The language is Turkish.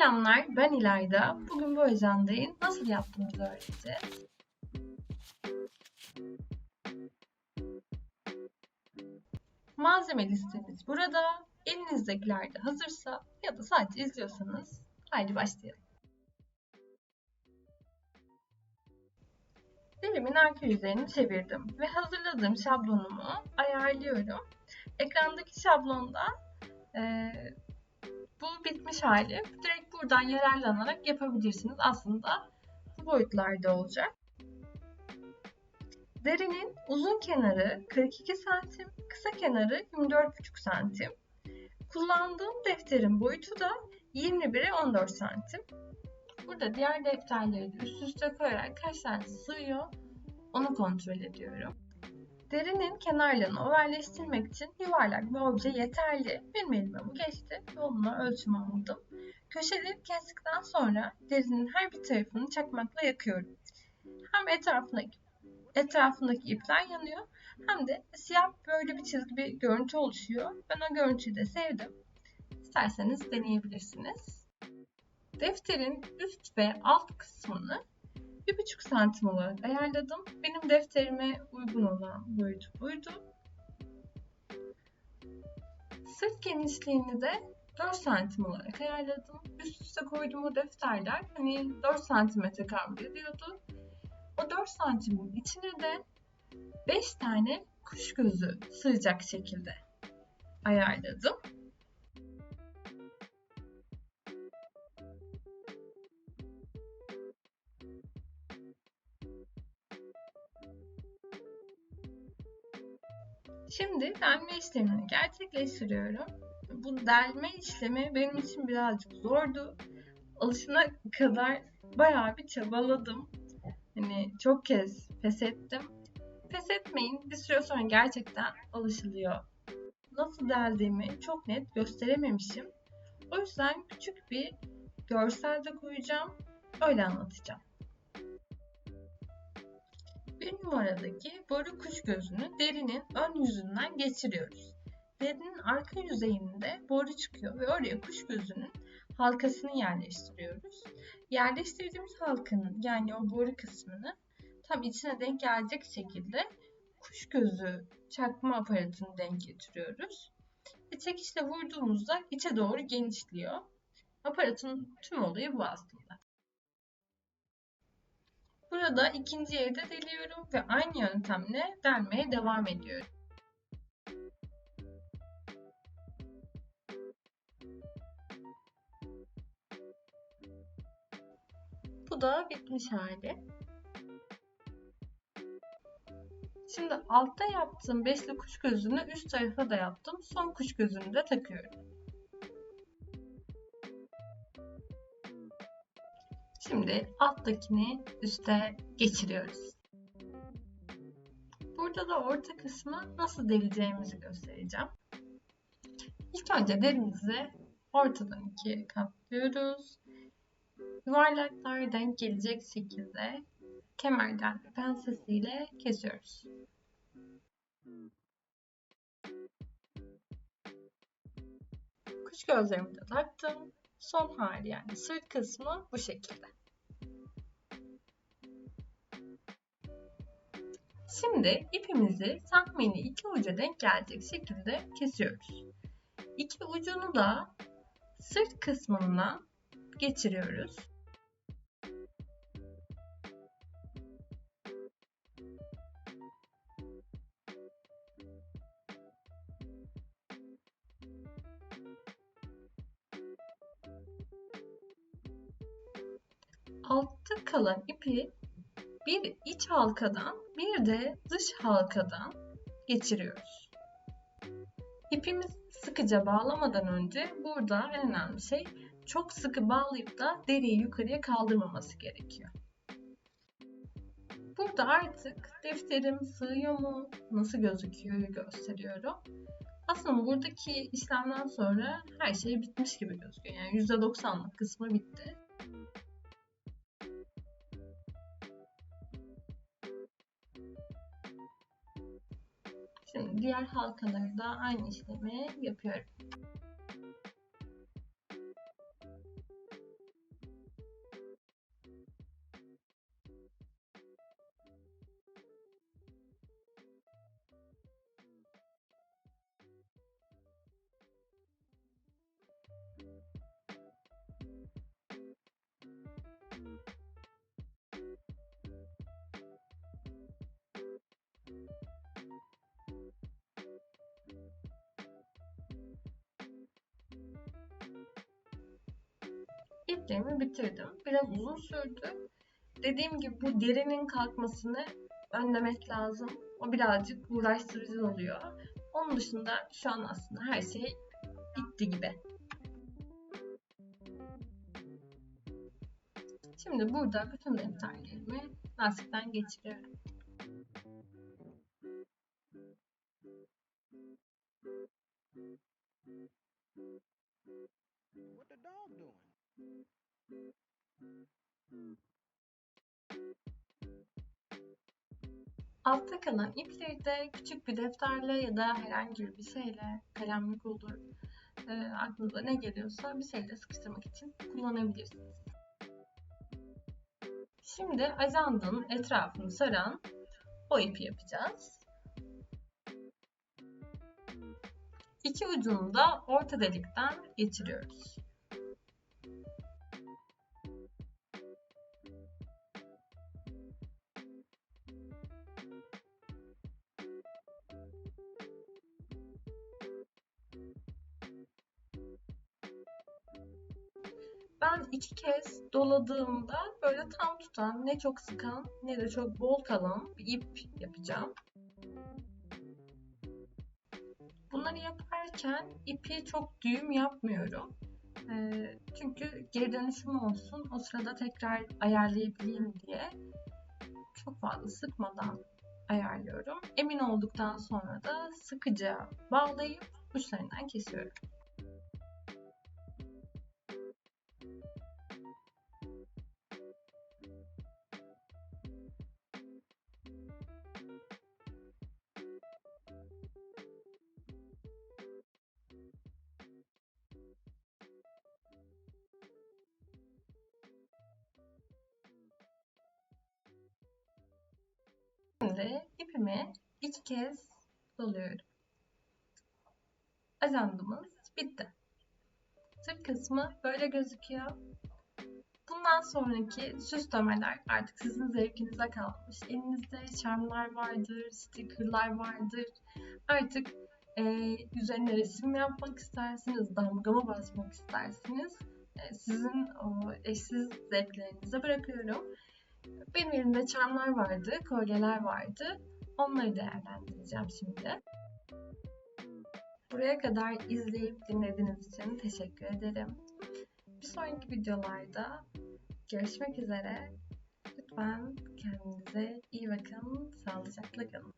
Selamlar, ben İlayda. Bugün bu ajandayı nasıl yaptığımızı öğreteceğiz. Malzeme listemiz burada. Elinizdekiler de hazırsa ya da sadece izliyorsanız haydi başlayalım. Dilimin arka yüzeyini çevirdim ve hazırladığım şablonumu ayarlıyorum. Ekrandaki şablonda e, bu bitmiş hali. Direkt buradan yararlanarak yapabilirsiniz. Aslında bu boyutlarda olacak. Derinin uzun kenarı 42 santim, kısa kenarı 24,5 santim. Kullandığım defterin boyutu da 21'e 14 santim. Burada diğer defterleri de üst üste koyarak kaç tane sığıyor onu kontrol ediyorum. Derinin kenarlarını ovalleştirmek için yuvarlak bir obje yeterli. Elime bu geçti ve onunla ölçüm aldım. Köşeleri kestikten sonra derinin her bir tarafını çakmakla yakıyorum. Hem etrafındaki, etrafındaki ipler yanıyor hem de siyah böyle bir çizgi bir görüntü oluşuyor. Ben o görüntüyü de sevdim. İsterseniz deneyebilirsiniz. Defterin üst ve alt kısmını 1,5 santim olarak ayarladım. Benim defterime uygun olan boyut buydu. Sırt genişliğini de 4 santim olarak ayarladım. Üst üste koyduğum o defterler hani 4 santime tekabül ediyordu. O 4 santimin içine de 5 tane kuş gözü sığacak şekilde ayarladım. Şimdi delme işlemini gerçekleştiriyorum. Bu delme işlemi benim için birazcık zordu. Alışına kadar bayağı bir çabaladım. Hani çok kez pes ettim. Pes etmeyin. Bir süre sonra gerçekten alışılıyor. Nasıl deldiğimi çok net gösterememişim. O yüzden küçük bir görsel de koyacağım. Öyle anlatacağım. Bir numaradaki boru kuş gözünü derinin ön yüzünden geçiriyoruz. Derinin arka yüzeyinde boru çıkıyor ve oraya kuş gözünün halkasını yerleştiriyoruz. Yerleştirdiğimiz halkanın yani o boru kısmını tam içine denk gelecek şekilde kuş gözü çakma aparatını denk getiriyoruz. Ve çekişle vurduğumuzda içe doğru genişliyor. Aparatın tüm olayı bu aslında. Burada ikinci yeri de deliyorum ve aynı yöntemle delmeye devam ediyorum. Bu da bitmiş hali. Şimdi altta yaptığım beşli kuş gözünü üst tarafa da yaptım. Son kuş gözünü de takıyorum. Şimdi alttakini üste geçiriyoruz. Burada da orta kısmı nasıl deleceğimizi göstereceğim. İlk önce derimizi ortadan ikiye katlıyoruz. Yuvarlaklar denk gelecek şekilde kemerden pensesiyle kesiyoruz. Kuş gözlerimi de taktım. Son hali yani sırt kısmı bu şekilde. Şimdi ipimizi tahmini iki uca denk gelecek şekilde kesiyoruz. İki ucunu da sırt kısmına geçiriyoruz. Altta kalan ipi bir iç halkadan bir de dış halkadan geçiriyoruz. İpimizi sıkıca bağlamadan önce burada en önemli şey çok sıkı bağlayıp da deriyi yukarıya kaldırmaması gerekiyor. Burada artık defterim sığıyor mu, nasıl gözüküyor gösteriyorum. Aslında buradaki işlemden sonra her şey bitmiş gibi gözüküyor. Yani %90'lık kısmı bitti. Şimdi diğer halkaları da aynı işlemi yapıyorum. İpliğimi bitirdim. Biraz uzun sürdü. Dediğim gibi bu derinin kalkmasını önlemek lazım. O birazcık uğraştırıcı oluyor. Onun dışında şu an aslında her şey bitti gibi. Şimdi burada bütün defterlerimi lastikten geçiriyorum. Altta kalan ipleri de küçük bir defterle ya da herhangi bir şeyle, kalemlik olur, e, aklınıza ne geliyorsa bir şeyle sıkıştırmak için kullanabilirsiniz. Şimdi ajandanın etrafını saran o ipi yapacağız. İki ucunu da orta delikten geçiriyoruz. Ben iki kez doladığımda böyle tam tutan, ne çok sıkan ne de çok bol kalan bir ip yapacağım. Bunları yaparken ipi çok düğüm yapmıyorum. Ee, çünkü geri dönüşüm olsun, o sırada tekrar ayarlayabileyim diye çok fazla sıkmadan ayarlıyorum. Emin olduktan sonra da sıkıca bağlayıp uçlarından kesiyorum. Şimdi ipimi iki kez doluyorum. Ajandamız bitti. Sırt kısmı böyle gözüküyor. Bundan sonraki süslemeler artık sizin zevkinize kalmış. Elinizde charmlar vardır, stickerlar vardır. Artık e, üzerine resim yapmak istersiniz, damga mı basmak istersiniz. E, sizin o eşsiz zevklerinize bırakıyorum. Benim elimde çarmlar vardı, kolyeler vardı. Onları değerlendireceğim şimdi. Buraya kadar izleyip dinlediğiniz için teşekkür ederim. Bir sonraki videolarda görüşmek üzere. Lütfen kendinize iyi bakın, sağlıcakla kalın.